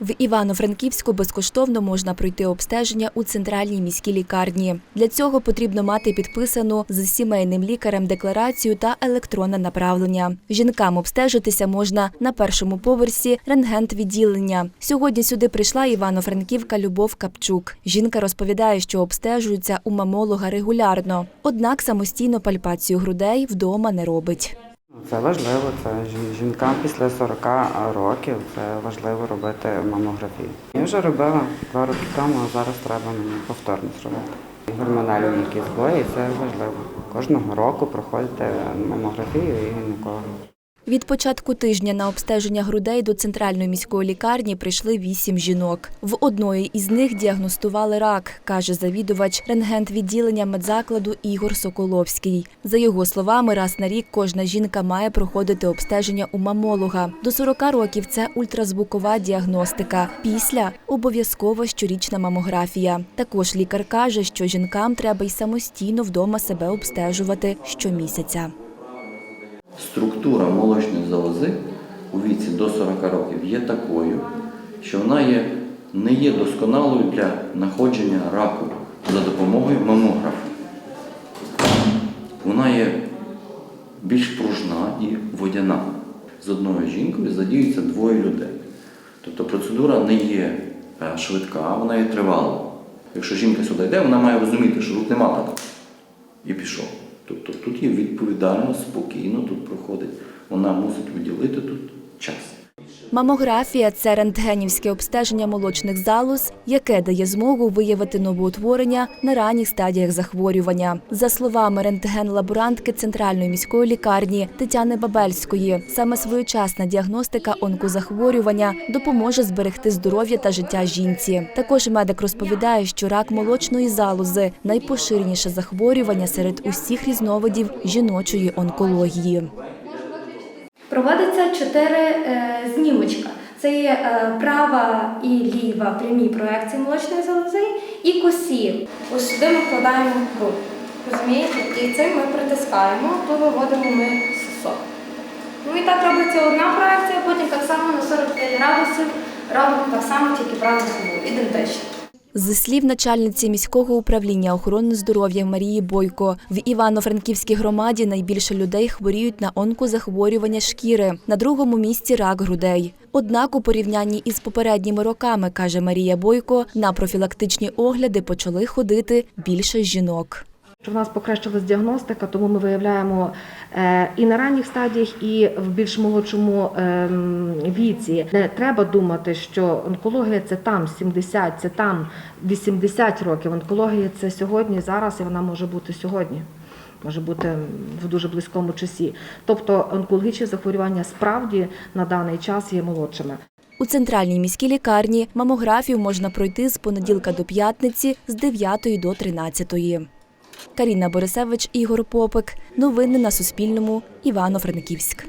В Івано-Франківську безкоштовно можна пройти обстеження у центральній міській лікарні. Для цього потрібно мати підписану з сімейним лікарем декларацію та електронне направлення. Жінкам обстежитися можна на першому поверсі рентген-відділення. Сьогодні сюди прийшла Івано-Франківка Любов Капчук. Жінка розповідає, що обстежується у мамолога регулярно, однак самостійно пальпацію грудей вдома не робить. Це важливо, це жінкам після 40 років це важливо робити мамографію. Я вже робила два роки тому, а зараз треба мені повторно зробити. Гормональні якісь збої це важливо. Кожного року проходите мамографію і гінеколога. Від початку тижня на обстеження грудей до центральної міської лікарні прийшли вісім жінок. В одної із них діагностували рак, каже завідувач рентген-відділення медзакладу Ігор Соколовський. За його словами, раз на рік кожна жінка має проходити обстеження у мамолога. До 40 років це ультразвукова діагностика. Після обов'язкова щорічна мамографія. Також лікар каже, що жінкам треба й самостійно вдома себе обстежувати щомісяця. Структура молочної залози у віці до 40 років є такою, що вона є, не є досконалою для знаходження раку за допомогою мамографу. Вона є більш пружна і водяна. З одною жінкою задіються двоє людей. Тобто процедура не є е, швидка, вона є тривала. Якщо жінка сюди йде, вона має розуміти, що тут нема так і пішов. Тобто тут є відповідально, спокійно тут проходить. Вона мусить виділити тут час. Мамографія це рентгенівське обстеження молочних залоз, яке дає змогу виявити новоутворення на ранніх стадіях захворювання. За словами рентген-лаборантки центральної міської лікарні Тетяни Бабельської, саме своєчасна діагностика онкозахворювання допоможе зберегти здоров'я та життя жінці. Також медик розповідає, що рак молочної залози найпоширеніше захворювання серед усіх різновидів жіночої онкології. Проводиться чотири е, знімочка. Це є е, права і ліва прямі проекції молочної залози і косі. Ось сюди ми вкладаємо грудь. Розумієте? І цим ми притискаємо, то виводимо ми сосок. Ну і так робиться одна проекція, потім так само на 45 градусів робимо так само, тільки праву голову, ідентично. З слів начальниці міського управління охорони здоров'я Марії Бойко, в Івано-Франківській громаді найбільше людей хворіють на онкозахворювання шкіри, на другому місці рак грудей. Однак у порівнянні із попередніми роками, каже Марія Бойко, на профілактичні огляди почали ходити більше жінок. Що в нас покращилась діагностика, тому ми виявляємо е, і на ранніх стадіях, і в більш молодшому ем, віці. Не треба думати, що онкологія це там 70, це там 80 років. Онкологія це сьогодні, зараз, і вона може бути сьогодні. Може бути в дуже близькому часі. Тобто онкологічні захворювання справді на даний час є молодшими. У центральній міській лікарні мамографію можна пройти з понеділка до п'ятниці з 9 до 13. Каріна Борисевич, Ігор Попик. Новини на Суспільному. Івано-Франківськ.